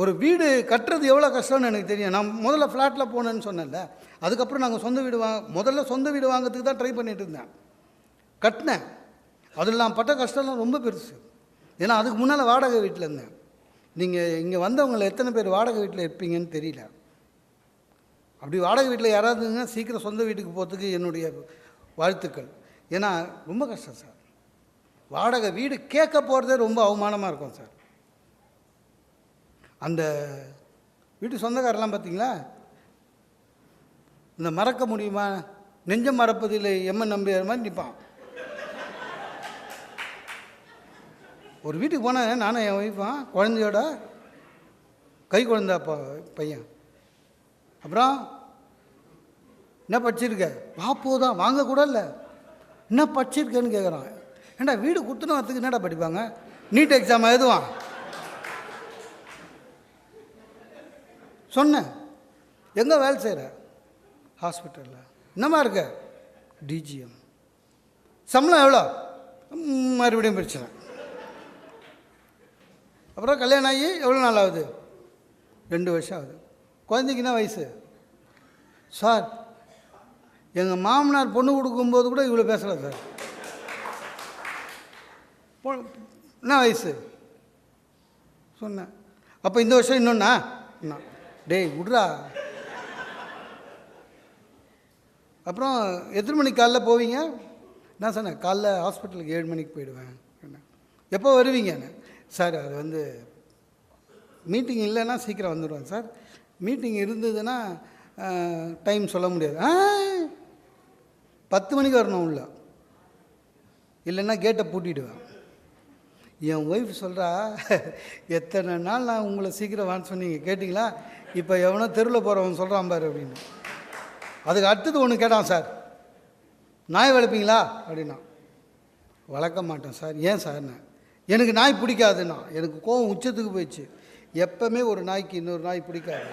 ஒரு வீடு கட்டுறது எவ்வளோ கஷ்டம்னு எனக்கு தெரியும். நான் முதல்ல ஃப்ளாட்டில் போனேன்னு சொன்னேன்ல. அதுக்கப்புறம் நாங்கள் சொந்த வீடு வாங்க முதல்ல சொந்த வீடு வாங்குறதுக்கு தான் ட்ரை பண்ணிட்டு இருந்தேன். கட்டினேன். அதில் நான் பட்ட கஷ்டம்லாம் ரொம்ப பெருசு. ஏன்னா அதுக்கு முன்னால் வாடகை வீட்டில் இருந்தேன். நீங்கள் இங்கே வந்தவங்கள எத்தனை பேர் வாடகை வீட்டில் இருப்பீங்கன்னு தெரியல. அப்படி வாடகை வீட்டில் யாராவது இருந்தா சீக்கிரம் சொந்த வீட்டுக்கு போகிறதுக்கு என்னுடைய வாழ்த்துக்கள். ஏன்னா ரொம்ப கஷ்டம் சார். வாடகை வீடு கேட்க போகிறதே ரொம்ப அவமானமாக இருக்கும் சார். அந்த வீட்டு சொந்தக்காரெல்லாம் பார்த்தீங்களா? இந்த மறக்க முடியுமா? நெஞ்சம் மறப்பதில்லை எம்மன் நம்பியார் மாதிரி நிற்பான். ஒரு வீட்டுக்கு போனேன் நானும் என் ஒய்ஃபும் குழந்தையோட கை குழந்தா ப பையன். அப்புறம் என்ன படிச்சிருக்க? பாப்போ தான். வாங்க கூட இல்லை. என்ன படிச்சிருக்கேன்னு கேட்குறான் ஏண்டா வீடு குத்துன வரத்துக்கு என்னடா படிப்பாங்க? நீட் எக்ஸாம் எழுதுவான். சொன்னேன் எங்கே வேலை செய்கிற ஹாஸ்பிட்டலில். என்னம்மா இருக்க? டிஜிஎம் சம்பளம் எவ்வளோ? மறுபடியும் பிரச்சனை அப்புறம் கல்யாணம் ஆகி எவ்வளோ நாள் ஆகுது? ரெண்டு வருஷம் ஆகுது. குழந்தைக்கு என்ன வயசு? சார் எங்கள் மாமனார் பொண்ணு கொடுக்கும்போது கூட இவ்வளோ பேசல சார். என்ன வயசு? சொன்னேன். அப்போ இந்த வருஷம் இன்னொன்னா? என்ன டேய் விட்றா. அப்புறம் எத்தனை மணிக்கு காலைல போவீங்க? நான் சொன்னேன் காலைல ஹாஸ்பிட்டலுக்கு ஏழு மணிக்கு போயிடுவேன். எப்போ வருவீங்க? சார் அது வந்து மீட்டிங் இல்லைன்னா சீக்கிரம் வந்துடுவேன் சார். மீட்டிங் இருந்ததுன்னா டைம் சொல்ல முடியாது. ஆ பத்து மணிக்கு வரணும் உள்ள. இல்லைன்னா கேட்டை பூட்டிடுவேன். என் ஒய்ஃப் சொல்கிறா எத்தனை நாள் நான் உங்களை சீக்கிரம் வான்னு சொன்னீங்க? கேட்டிங்களா? இப்போ எவனோ தெருவில் போகிறவன் சொல்கிறான் பாரு அப்படின்னு. அதுக்கு அடுத்தது ஒன்று கேட்டான் சார் நாய் வளர்ப்பீங்களா? அப்படின்னா வளர்க்க மாட்டேன் சார். ஏன் சார்ண்ணே எனக்கு நாய் பிடிக்காதுண்ணா எனக்கு கோவம் உச்சத்துக்கு போயிடுச்சு. எப்பவுமே ஒரு நாய்க்கு இன்னொரு நாய் பிடிக்காது.